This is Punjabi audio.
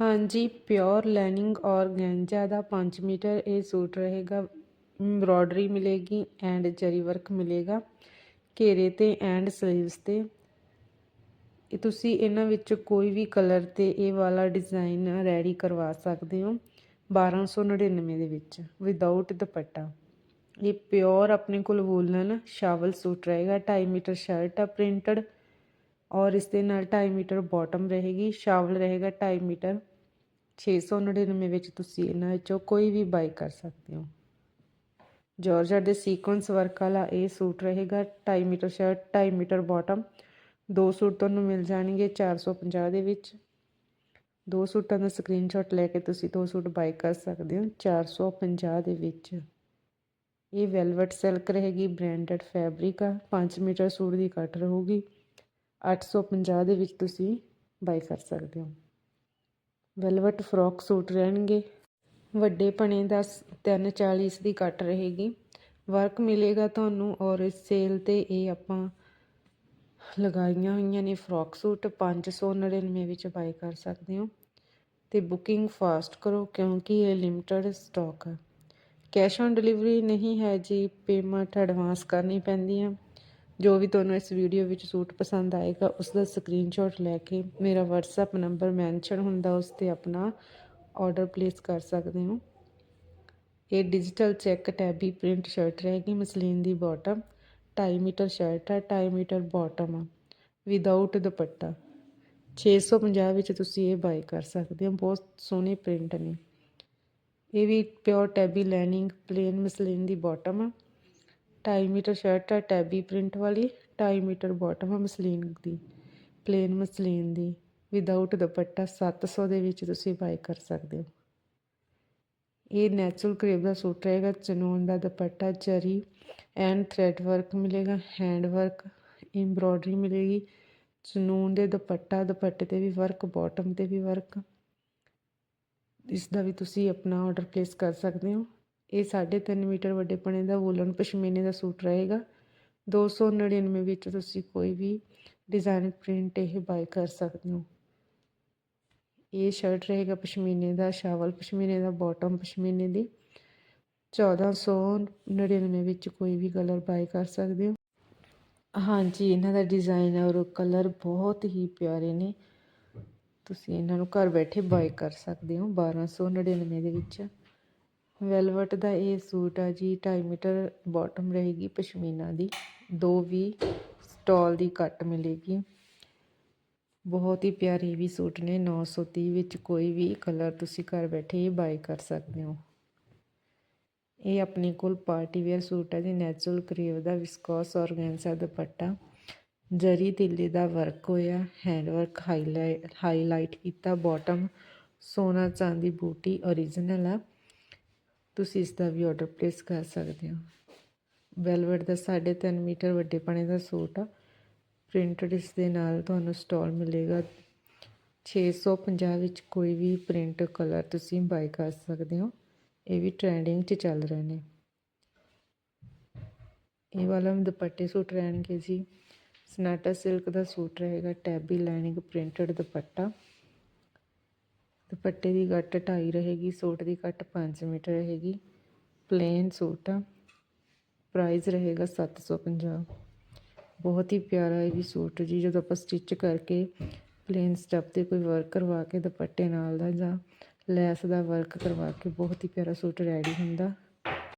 ਹਾਂਜੀ, ਪਿਓਰ ਲੈਨਿੰਗ ਔਰਗੈਂਜਾ ਦਾ 5 ਮੀਟਰ, ਇਹ ਸੂਟ ਰਹੇਗਾ। ਐਮਬ੍ਰੋਇਡਰੀ ਮਿਲੇਗੀ ਐਂਡ ਜਰੀ ਵਰਕ ਮਿਲੇਗਾ। ਘੇਰੇ ਤੇ ਐਂਡ ਸਲੀਵਸ ਤੇ। ਇਹ ਤੁਸੀਂ ਇਹਨਾਂ ਵਿੱਚ ਕੋਈ ਵੀ ਕਲਰ ਤੇ ਇਹ ਵਾਲਾ ਡਿਜ਼ਾਈਨ ਰੈਡੀ ਕਰਵਾ ਸਕਦੇ ਹੋ। 1299 ਦੇ ਵਿੱਚ, ਵਿਦਆਊਟ ਦੁਪੱਟਾ। ਇਹ ਪਿਓਰ ਆਪਣੇ ਕੋਲ ਵੂਲਨ ਸ਼ਾਵਲ ਸੂਟ ਰਹੇਗਾ 2.5 ਮੀਟਰ ਸ਼ਰਟ ਆ ਪ੍ਰਿੰਟਡ ਔਰ ਇਸ ਦੇ ਨਾਲ 2.5 ਮੀਟਰ ਬਾਟਮ ਰਹੇਗੀ, ਸ਼ਾਵਲ ਰਹੇਗਾ 2.5 ਮੀਟਰ। 699 ਵਿੱਚ ਤੁਸੀਂ ਇਹਨਾਂ ਵਿੱਚੋਂ ਕੋਈ ਵੀ ਬਾਈ ਕਰ ਸਕਦੇ ਹੋ। ਜਾਰਜਟ ਦੇ ਸੀਕੁਐਂਸ ਵਰਕ ਵਾਲਾ ਇਹ ਸੂਟ ਰਹੇਗਾ 2.5 ਮੀਟਰ ਸ਼ਰਟ 2.5 ਮੀਟਰ ਬਾਟਮ ਦੋ ਸੂਟ ਤੁਹਾਨੂੰ ਮਿਲ ਜਾਣਗੇ 450 ਦੇ ਵਿੱਚ। ਦੋ ਸੂਟਾਂ ਦਾ ਸਕਰੀਨਸ਼ਾਟ ਲੈ ਕੇ ਤੁਸੀਂ ਦੋ ਸੂਟ ਬਾਈ ਕਰ ਸਕਦੇ ਹੋ 450 ਦੇ ਵਿੱਚ। ਇਹ ਵੈਲਵਟ ਸਿਲਕ ਰਹੇਗੀ ਬ੍ਰਾਂਡਡ ਫੈਬਰਿਕ ਆ। 5 ਮੀਟਰ ਸੂਟ ਦੀ ਕੱਟ ਰਹੂਗੀ। 850 ਦੇ ਵਿੱਚ ਤੁਸੀਂ ਬਾਈ ਕਰ ਸਕਦੇ ਹੋ। ਵੈਲਵਟ ਫਰੋਕ ਸੂਟ ਰਹਿਣਗੇ। ਵੱਡੇ ਪਣੇ ਦਾ 340 ਇਸ ਦੀ ਕੱਟ ਰਹੇਗੀ। ਵਰਕ ਮਿਲੇਗਾ ਤੁਹਾਨੂੰ ਔਰ ਸੇਲ ਤੇ ਇਹ ਆਪਾਂ ਲਗਾਈਆਂ ਹੋਈਆਂ ਨੇ ਫਰੋਕ ਸੂਟ। 599 ਵਿੱਚ ਬਾਈ ਕਰ ਸਕਦੇ ਹੋ। ਤੇ ਬੁਕਿੰਗ ਫਾਸਟ ਕਰੋ ਕਿਉਂਕਿ ਇਹ ਲਿਮਟਿਡ ਸਟਾਕ ਹੈ ਕੈਸ਼ ਔਨ ਡਿਲੀਵਰੀ ਨਹੀਂ ਹੈ ਜੀ ਪੇਮੈਂਟ ਐਡਵਾਂਸ ਕਰਨੀ ਪੈਂਦੀ ਹੈ ਜੋ ਵੀ ਤੁਹਾਨੂੰ ਇਸ ਵੀਡੀਓ ਵਿੱਚ ਸੂਟ ਪਸੰਦ ਆਏਗਾ, ਉਸ ਦਾ ਸਕਰੀਨਸ਼ਾਟ ਲੈ ਕੇ ਮੇਰਾ WhatsApp ਨੰਬਰ ਮੈਂਸ਼ਨ ਹੁੰਦਾ, ਉਸ ਤੇ ਆਪਣਾ ਆਰਡਰ ਪਲੇਸ ਕਰ ਸਕਦੇ ਹੋ। ਇਹ digital check tabby print shirt ਰਹੇਗੀ, ਮਸਲੀਨ ਦੀ ਬਾਟਮ 2.5 ਮੀਟਰ ਸ਼ਰਟ ਹੈ 2.5 ਮੀਟਰ ਬਾਟਮ ਆ ਵਿਦਆਊਟ ਦੁਪੱਟਾ। 650 ਵਿੱਚ ਤੁਸੀਂ ਇਹ ਬਾਈ ਕਰ ਸਕਦੇ ਹੋ, ਬਹੁਤ ਸੋਹਣੇ ਪ੍ਰਿੰਟ ਨੇ। ਇਹ ਵੀ pure tabby linen plain muslin ਦੀ ਬਾਟਮ ਆ। 2.5 ਮੀਟਰ ਸ਼ਰਟ ਹੈ, ਟੈਬੀ ਪ੍ਰਿੰਟ ਵਾਲੀ 2.5 ਮੀਟਰ ਬਾਟਮ ਆ ਮਸਲੀਨ ਦੀ ਪਲੇਨ ਮਸਲੀਨ ਦੀ ਵਿਦਆਊਟ ਦੁਪੱਟਾ 700 ਦੇ ਵਿੱਚ ਤੁਸੀਂ ਬਾਈ ਕਰ ਸਕਦੇ ਹੋ। ਇਹ ਨੈਚੁਰਲ ਕਰੇਬ ਦਾ ਸੂਟ ਰਹੇਗਾ, ਚਨੂਨ ਦਾ dupatta, zari and thread work ਮਿਲੇਗਾ ਹੈਂਡ ਵਰਕ ਐਮਬ੍ਰੋਇਡਰੀ ਮਿਲੇਗੀ, ਚਨੂਨ ਦੇ ਦੁਪੱਟਾ, ਦੁਪੱਟੇ ਤੇ ਵੀ ਵਰਕ ਬਾਟਮ ਤੇ ਵੀ ਵਰਕ ਇਸ ਦਾ ਵੀ ਤੁਸੀਂ ਆਪਣਾ ਆਰਡਰ ਪਲੇਸ ਕਰ ਸਕਦੇ ਹੋ। ਇਹ 3.5 ਮੀਟਰ ਵੱਡੇ ਪਣੇ ਦਾ ਵੂਲਨ ਪਸ਼ਮੀਨੇ ਦਾ ਸੂਟ ਰਹੇਗਾ। 299 ਵਿੱਚ ਤੁਸੀਂ ਕੋਈ ਵੀ ਡਿਜ਼ਾਈਨ ਪ੍ਰਿੰਟ ਇਹ ਬਾਈ ਕਰ ਸਕਦੇ ਹੋ। ਇਹ ਸ਼ਰਟ ਰਹੇਗਾ ਪਸ਼ਮੀਨੇ ਦਾ, ਸ਼ਾਵਲ ਪਸ਼ਮੀਨੇ ਦਾ ਬਾਟਮ ਪਸ਼ਮੀਨੇ ਦੀ। 1499 ਵਿੱਚ ਕੋਈ ਵੀ ਕਲਰ ਬਾਈ ਕਰ ਸਕਦੇ ਹੋ। ਹਾਂਜੀ, ਇਹਨਾਂ ਦਾ ਡਿਜ਼ਾਈਨ ਔਰ ਕਲਰ ਬਹੁਤ ਹੀ ਪਿਆਰੇ ਨੇ। ਤੁਸੀਂ ਇਹਨਾਂ ਨੂੰ ਘਰ ਬੈਠੇ ਬਾਈ ਕਰ ਸਕਦੇ ਹੋ 1299 ਦੇ ਵਿੱਚ। ਵੈਲਵਟ ਦਾ ਇਹ ਸੂਟ ਆ ਜੀ 2.5 ਮੀਟਰ ਬਾਟਮ ਰਹੇਗੀ ਪਸ਼ਮੀਨਾ ਦੀ। ਦੋ ਵੀ ਸਟਾਲ ਦੀ ਕੱਟ ਮਿਲੇਗੀ। ਬਹੁਤ ਹੀ ਪਿਆਰੇ ਵੀ ਸੂਟ ਨੇ 930 ਵਿੱਚ ਕੋਈ ਵੀ ਕਲਰ ਤੁਸੀਂ ਘਰ ਬੈਠੇ ਹੀ ਬਾਈ ਕਰ ਸਕਦੇ ਹੋ। ਇਹ ਆਪਣੇ ਕੋਲ ਪਾਰਟੀ ਵੇਅਰ ਸੂਟ ਹੈ ਜੀ ਨੈਚੁਰਲ ਕਰੇਵ ਦਾ ਵਿਸਕੋਸ ਔਰਗੈਂਸਾ ਦੁਪੱਟਾ। ਜਰੀ ਤਿੱਲੇ ਦਾ ਵਰਕ ਹੋਇਆ ਹੈਂਡ ਵਰਕ ਹਾਈਲਾਈਟ ਹਾਈਲਾਈਟ ਕੀਤਾ ਬਾਟਮ ਸੋਨਾ ਚਾਂਦੀ ਬੂਟੀ origignal ਆ। ਤੁਸੀਂ ਇਸ ਦਾ ਵੀ ਆਰਡਰ ਪਲੇਸ ਕਰ ਸਕਦੇ ਹੋ। ਵੈਲਵਟ ਦਾ 3.5 ਮੀਟਰ ਵੱਡੇ ਪਾਣੇ ਦਾ ਸੂਟ ਆ। ਪ੍ਰਿੰਟਡ ਇਸ ਦੇ ਨਾਲ ਤੁਹਾਨੂੰ ਸਟਾਲ ਮਿਲੇਗਾ। 650 ਵਿੱਚ ਕੋਈ ਵੀ ਪ੍ਰਿੰਟ ਕਲਰ ਤੁਸੀਂ ਬਾਈ ਕਰ ਸਕਦੇ ਹੋ। ਇਹ ਵੀ ਟ੍ਰੈਂਡਿੰਗ 'ਚ ਚੱਲ ਰਹੇ ਨੇ। ਇਹ ਵਾਲਾ ਦੁਪੱਟੇ ਸੂਟ ਰਹਿਣਗੇ ਜੀ। ਸਨਾਟਾ ਸਿਲਕ ਦਾ ਸੂਟ ਰਹੇਗਾ। Tabby lining printed dupatta. ਦੁਪੱਟੇ ਦੀ ਕੱਟ 2.5 ਰਹੇਗੀ, ਸੂਟ ਦੀ ਕੱਟ 5 ਮੀਟਰ ਰਹੇਗੀ ਪਲੇਨ ਸੂਟ ਆ। ਪ੍ਰਾਈਸ ਰਹੇਗਾ 750 ਬਹੁਤ ਹੀ ਪਿਆਰਾ ਇਹ ਵੀ ਸੂਟ ਜੀ, ਜਦੋਂ ਆਪਾਂ ਸਟਿਚ ਕਰਕੇ ਪਲੇਨ ਸਟੱਫ ਤੇ ਕੋਈ ਵਰਕ ਕਰਵਾ ਕੇ ਦੁਪੱਟੇ ਨਾਲ ਦਾ ਜਾਂ ਲੈਸ ਦਾ ਵਰਕ ਕਰਵਾ ਕੇ, ਬਹੁਤ ਹੀ ਪਿਆਰਾ ਸੂਟ ਰੈਡੀ ਹੁੰਦਾ।